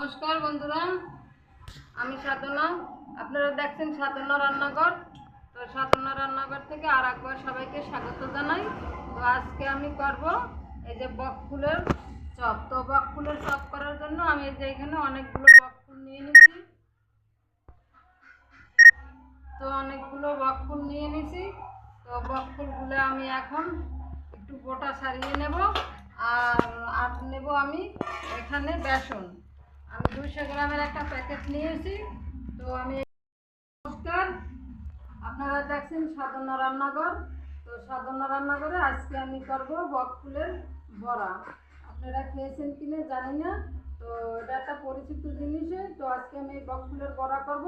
নমস্কার বন্ধুরা, আমি সাধনা। আপনারা দেখছেন সাধনা রান্নাঘর। তো সাধনা রান্নাঘর থেকে আর একবার সবাইকে স্বাগত জানাই। তো আজকে আমি করব এই যে বক ফুলের চপ। তো বক ফুলের চপ করার জন্য আমি এই যে এখানে অনেকগুলো বক ফুল নিয়ে নিয়েছি তো অনেকগুলো বক ফুল নিয়ে নিয়েছি তো বক ফুলগুলো আমি এখন একটু গোটা সারিয়ে নেব। আর আর নেব আমি এখানে বেসন। আমি দুইশো গ্রামের একটা প্যাকেট নিয়েছি। তো আমি নমস্কার। আপনারা দেখছেন সাধনা রান্নাঘর। তো সাধনা রান্নাঘরে আজকে আমি করব বক ফুলের বড়া। আপনারা খেয়েছেন কিনা জানি না। তো এটা একটা পরিচিত জিনিসে। তো আজকে আমি বক ফুলের বড়া করব।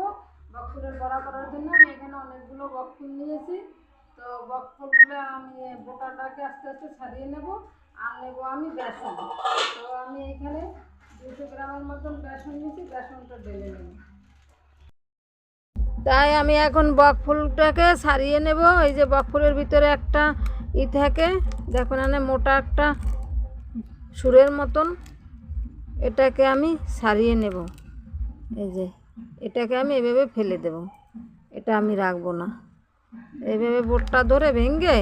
বক ফুলের বড়া করার জন্য আমি এখানে অনেকগুলো বক ফুল নিয়েছি। তো বক ফুলগুলো আমি বোটাটাকে আস্তে আস্তে ছাড়িয়ে নেব। আর নেব আমি বেসন। তো আমি এখানে তাই আমি এখন বক ফুলটাকে সারিয়ে নেব। এই যে বক ফুলের ভিতরে একটা ই থাকে, দেখুন এখানে মোটা একটা সুরের মতন, এটাকে আমি সারিয়ে নেব। এই যে, এটাকে আমি এভাবে ফেলে দেব। এটা আমি রাখব না। এভাবে বোটটা ধরে ভেঙে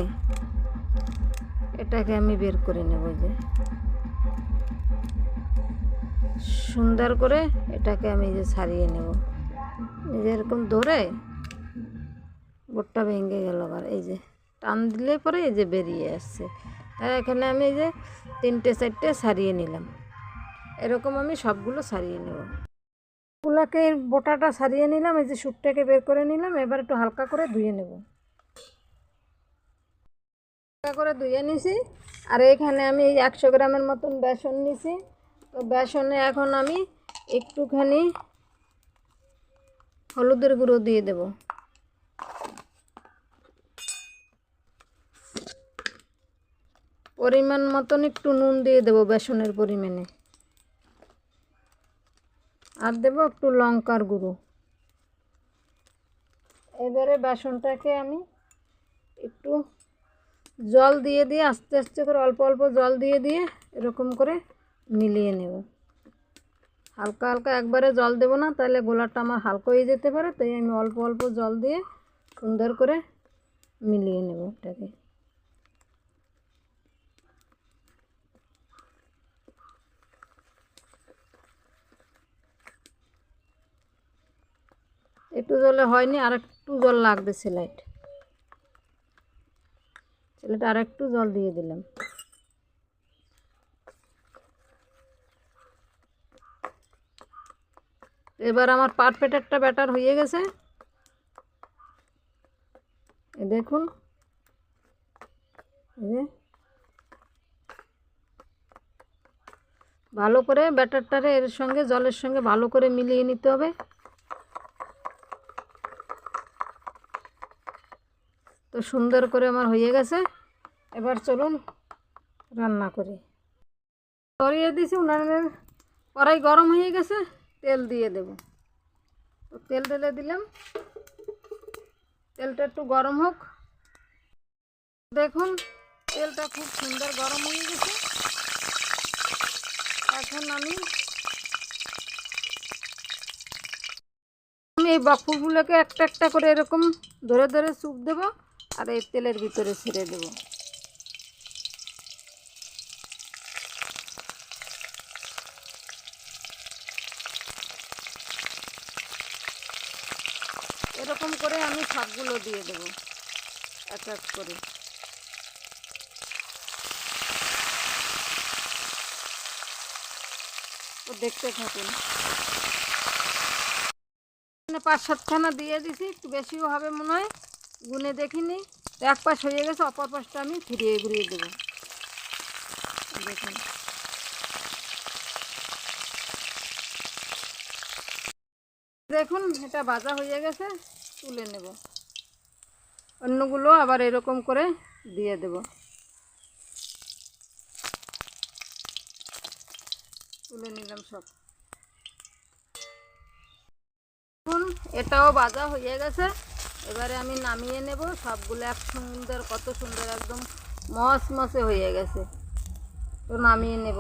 এটাকে আমি বের করে নেব। যে সুন্দর করে এটাকে আমি যে সারিয়ে নেব। এরকম ধরে বোটটা ভেঙে গেল আবার, এই যে টান দিলে পরে এই যে বেরিয়ে আসছে। আর এখানে আমি এই যে তিনটে চারটে সারিয়ে নিলাম। এরকম আমি সবগুলো সারিয়ে নেব। গুলাকে বোটাটা সারিয়ে নিলাম, এই যে সুটটাকে বের করে নিলাম, এবার একটু হালকা করে ধুয়ে নেব। হালকা করে ধুয়ে নিছি, আর এখানে আমি এই একশো গ্রামের মতন বেসন নিছি। তো বেসনে এখন আমি একটুখানি হলুদের গুঁড়ো দিয়ে দেব। পরিমাণ মতন একটু নুন দিয়ে দেব বেসনের পরিমাণে। আর দেব একটু লঙ্কার গুঁড়ো। এবারে বেসনটাকে আমি একটু জল দিয়ে দিয়ে আস্তে আস্তে করে অল্প অল্প জল দিয়ে দিয়ে এরকম করে মিলিয়ে নেব। হালকা হালকা একবারে জল দেব না, তাহলে গোলাটা আমার হালকা হয়ে যেতে পারে, তাই আমি অল্প অল্প জল দিয়ে সুন্দর করে মিলিয়ে নেব এটাকে। একটু জলে হয়নি, আর একটু জল লাগবে সেলাইট। সেলাইটা আর একটু জল দিয়ে দিলাম। এবার আমার পারফেক্ট একটা ব্যাটার হয়ে গেছে। দেখুন। ভালো করে ব্যাটারটারে এর সঙ্গে, জলের সঙ্গে ভালো করে মিলিয়ে নিতে হবে। তো সুন্দর করে আমার হয়ে গেছে। এবার চলুন রান্না করি। সরিয়ে দিছি উনানের কড়াই গরম হয়ে গেছে। তেল দিয়ে দেব। তো তেল ঢেলে দিলাম। তেলটা একটু গরম হোক। দেখুন, তেলটা খুব সুন্দর গরম হয়ে গেছে। এখন আমি আমি এই বকফুলগুলোকে একটা একটা করে এরকম ধরে ধরে চুপ দেবো আর এই তেলের ভিতরে ছেড়ে দেবো। এরকম করে আমি সবগুলো দিয়ে দেব। এক এক করে। দেখতে থাকুন। পাঁচ সাতখানা দিয়ে দিছি, একটু বেশিও হবে মনে হয়। গুনে দেখিনি। এক পাশ হয়ে গেছে, অপর পাশটা আমি ফিরিয়ে ঘুরিয়ে দেবো। দেখুন। দেখুন, এটা ভাজা হয়ে গেছে, তুলে নেব। অন্যগুলো আবার এরকম করে দিয়ে দেব। তুলে নিলাম সব। দেখুন, এটাও ভাজা হয়ে গেছে। এবারে আমি নামিয়ে নেব। সবগুলো এক সুন্দর, কত সুন্দর, একদম মস মসে হয়ে গেছে। তো নামিয়ে নেব।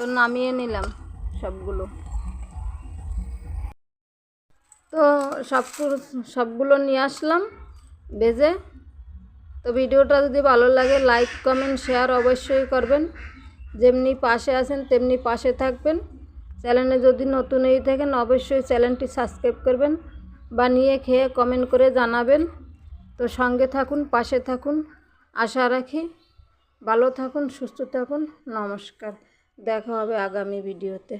তো নামিয়ে নিলাম সবগুলো। তো সব সবগুলো নিয়ে আসলাম বেজে। তো ভিডিওটা যদি ভালো লাগে লাইক কমেন্ট শেয়ার অবশ্যই করবেন। যেমনি পাশে আছেন, তেমনি পাশে থাকবেন। চ্যানেলে যদি নতুন এই থাকেন, অবশ্যই চ্যানেলটি সাবস্ক্রাইব করবেন, বানিয়ে খেয়ে কমেন্ট করে জানাবেন। তো সঙ্গে থাকুন, পাশে থাকুন। আশা রাখি ভালো থাকুন, সুস্থ থাকুন। নমস্কার। দেখা হবে আগামী ভিডিওতে।